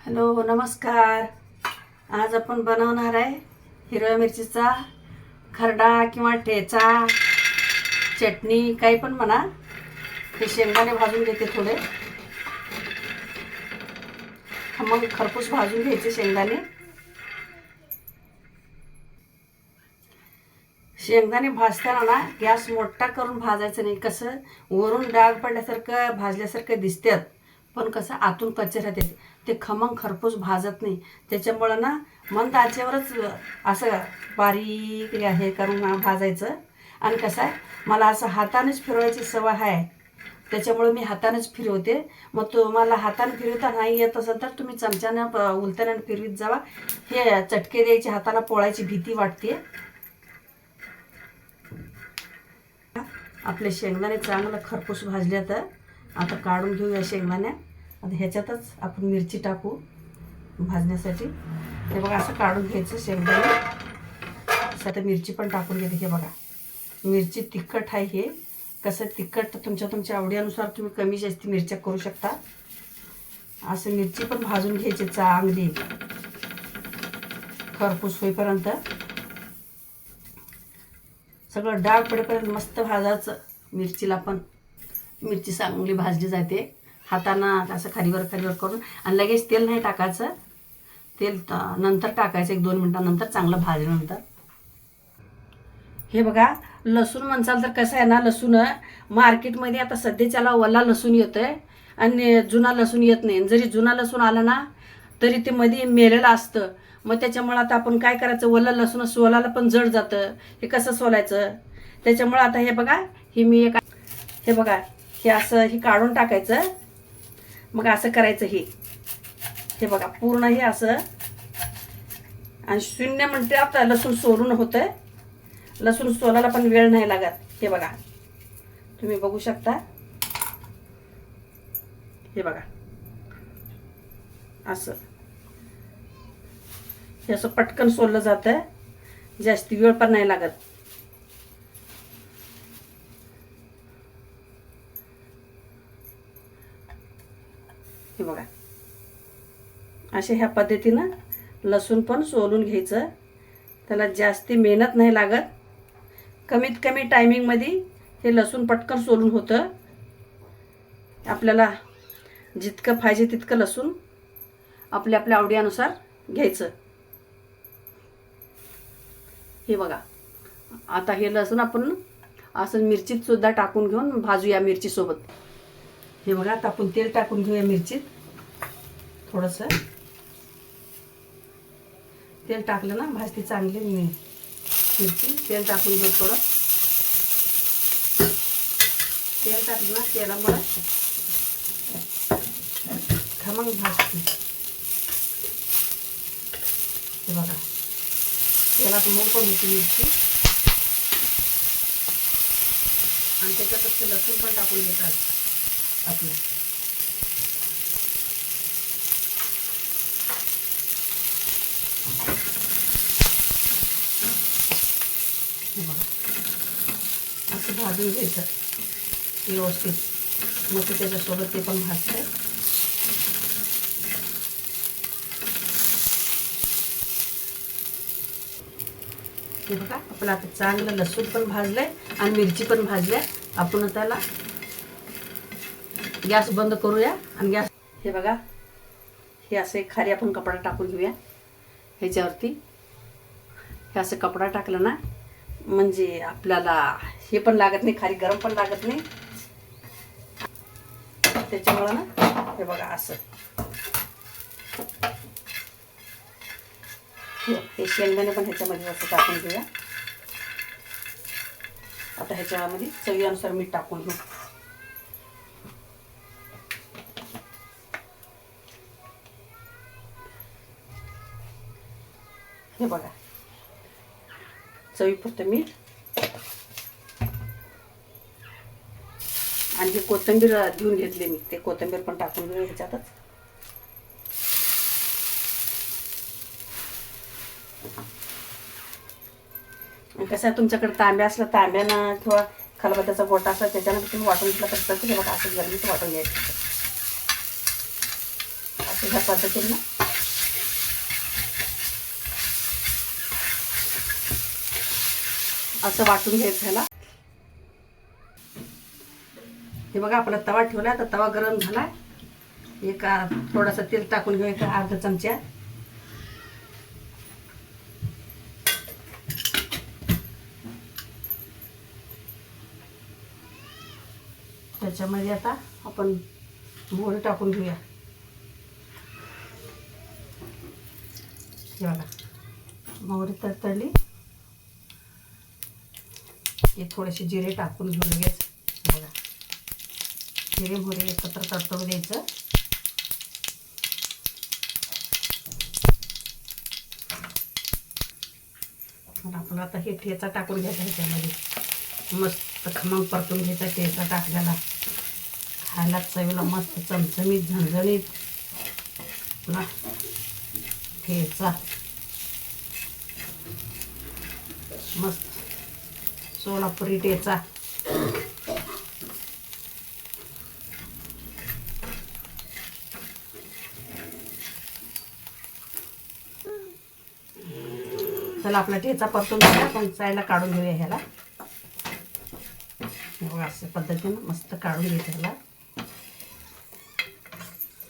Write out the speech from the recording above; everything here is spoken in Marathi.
हॅलो नमस्कार. आज आपण बनवणार आहे हिरव्या मिरचीचा खरडा किंवा ठेचा चटणी काही पण म्हणा. हे शेंगदाणे भाजून घेते थोडे. मग खरपूस भाजून घ्यायचे शेंगदाणे. शेंगदाणे भाजताना ना गॅस मोठा करून भाजायचं नाही. कसं? वरून डाग पडल्यासारखं भाजल्यासारखं दिसतात. पण कसं आतून कच्चे राहते ते खमंग खरपूस भाजत नाही. त्याच्यामुळं ना मंद आचेवरच असं बारीक हे करून भाजायचं. आणि कसं आहे मला असं हातानेच फिरवायची सवय आहे. त्याच्यामुळं मी हातानेच फिरवते. मग तुम्हाला हाताने फिरवता नाही येत असेल तर तुम्ही चमच्यानं प- फिरवीत जावा. हे चटके द्यायची हाताला पोळायची भीती वाटते. आपले शेंगदाणे चांगलं खरपूस भाजले तर आता काढून घेऊया शेंगदाण्या आता ह्याच्यातच आपण मिरची टाकू भाजण्यासाठी. हे बघा असं काढून घ्यायचं शेंगदाणे. आता मिरची पण टाकून घेते. हे बघा मिरची तिखट आहे हे. कसं तिखट तुमच्या तुमच्या आवडीनुसार तुम्ही कमी जास्ती मिरच्या करू शकता. असं मिरची पण भाजून घ्यायची चांगली. खरपूस होईपर्यंत. सगळं डाग पडेपर्यंत मस्त भाजायचं. मिरचीला पण मिरची चांगली भाजली जाते. हातानं असं खालीवर खालीवर करून आणि लगेच तेल नाही टाकायचं. तेल नंतर टाकायचं एक दोन मिनटानंतर चांगलं भाजल्यानंतर. हे बघा लसूण म्हणसाल तर कसं आहे ना लसूण मार्केटमध्ये आता सध्याच्याला ओला लसूण येतं आहे आणि जुना लसूण येत नाही. जरी जुना लसूण आला ना तरी ते मध्ये मेलेलं असतं. मग त्याच्यामुळं आता आपण काय करायचं? ओला लसूण सोलायला पण जड जातं. हे कसं सोलायचं? त्याच्यामुळं आता हे बघा हे मी एक हे बघा हे असं हे काढून टाकायचं. मग असं करायचं हे. हे बघा पूर्ण हे असं. आणि शून्य म्हणते आता लसूण सोलून होतं लसूण सोलायला पण वेळ नाही लागत. हे बघा. तुम्ही बघू शकता. हे बघा. असं. हे असं पटकन सोललं जातं जास्ती वेळ पण नाही लागत. हे बघा. अशा ह्या पद्धतीनं लसूण पण सोलून घ्यायचं. त्याला जास्ती मेहनत नाही लागत. कमीत कमी टायमिंगमध्ये हे लसूण पटकन सोलून होतं. आपल्याला जितकं पाहिजे तितकं लसूण आपल्या आपल्या आवडीनुसार घ्यायचं. हे बघा. आता हे लसूण आपण असं मिरचीत सुद्धा टाकून घेऊन भाजूया मिरचीसोबत. हे बघा आता आपण तेल टाकून घेऊया मिरचीत. थोडंसं. तेल टाकलं ना भाजती चांगली मी मिरची. तेल टाकून घेऊ थोडं. तेल टाकलं ना तेलामुळे खमंग भाजते. हे बघा. तेलात मऊ पण होती मिरची. आणि त्याच्यात ते लसूण पण टाकून घेतात. आपलं. असं भाजून घ्यायचं व्यवस्थित. मग ते त्याच्यासोबत ते पण भाजतंय हे बघा आपलं आता चांगलं लसूण पण भाजलंय आणि मिरची पण भाजल्या. आपण त्याला गॅस बंद करूया आणि गॅस हे बघा. हे असं खाली आपण कपडा टाकून घेऊया. ह्याच्यावरती. हे असं कपडा टाकला ना म्हणजे आपल्याला हे पण लागत नाही खाली गरम पण लागत नाही. त्याच्यामुळं ना हे बघा असं. हे हे शेंगदाणे पण ह्याच्यामध्ये असं टाकून घेऊया. आता ह्याच्यामध्ये चवीनुसार मीठ टाकून घेऊ. हे बघा. चवीपुरतं मीठ. आणि हे कोथिंबीर घेऊन घेतली मी. ते कोथिंबीर पण टाकून घेऊ ह्याच्यातच. आणि कसं आहे तुमच्याकडे तांब्या असला तांब्यानं किंवा खलबत्याचा गोटा असला त्याच्यानं तुम्ही वाटून घेतला तर चालतं. हे बघा असं गरमीचं वाटून घ्यायचं. असं ह्या पद्धतीनं. असं वाटून घ्यायचं ह्याला. हे बघा आपला तवा ठेवला तर तवा गरम झाला एक थोडासा तेल टाकून घेऊया अर्धा चमचा. त्याच्यामध्ये आता आपण मोहरी टाकून घेऊया. हे बघा मोहरी तळली हे थोडेसे जिरे टाकून घेऊन घ्यायचं. बघा. जिरे मोहरी एकत्र तडतडू द्यायचं. आणि आपण आता हे ठेचा टाकून घ्यायचा ह्याच्यामध्ये. मस्त खमंग परतून घ्यायचा ठेचा टाकलेला. खायला चवीला मस्त चमचमीत झणझणीत. पुन्हा ठेचा. मस्त. सोलापुरी ठेचा. चला आपला ठेचा परतून आपण साईडला काढून घेऊया ह्याला. हे अशा पद्धतीनं मस्त काढून घ्यायचं ह्याला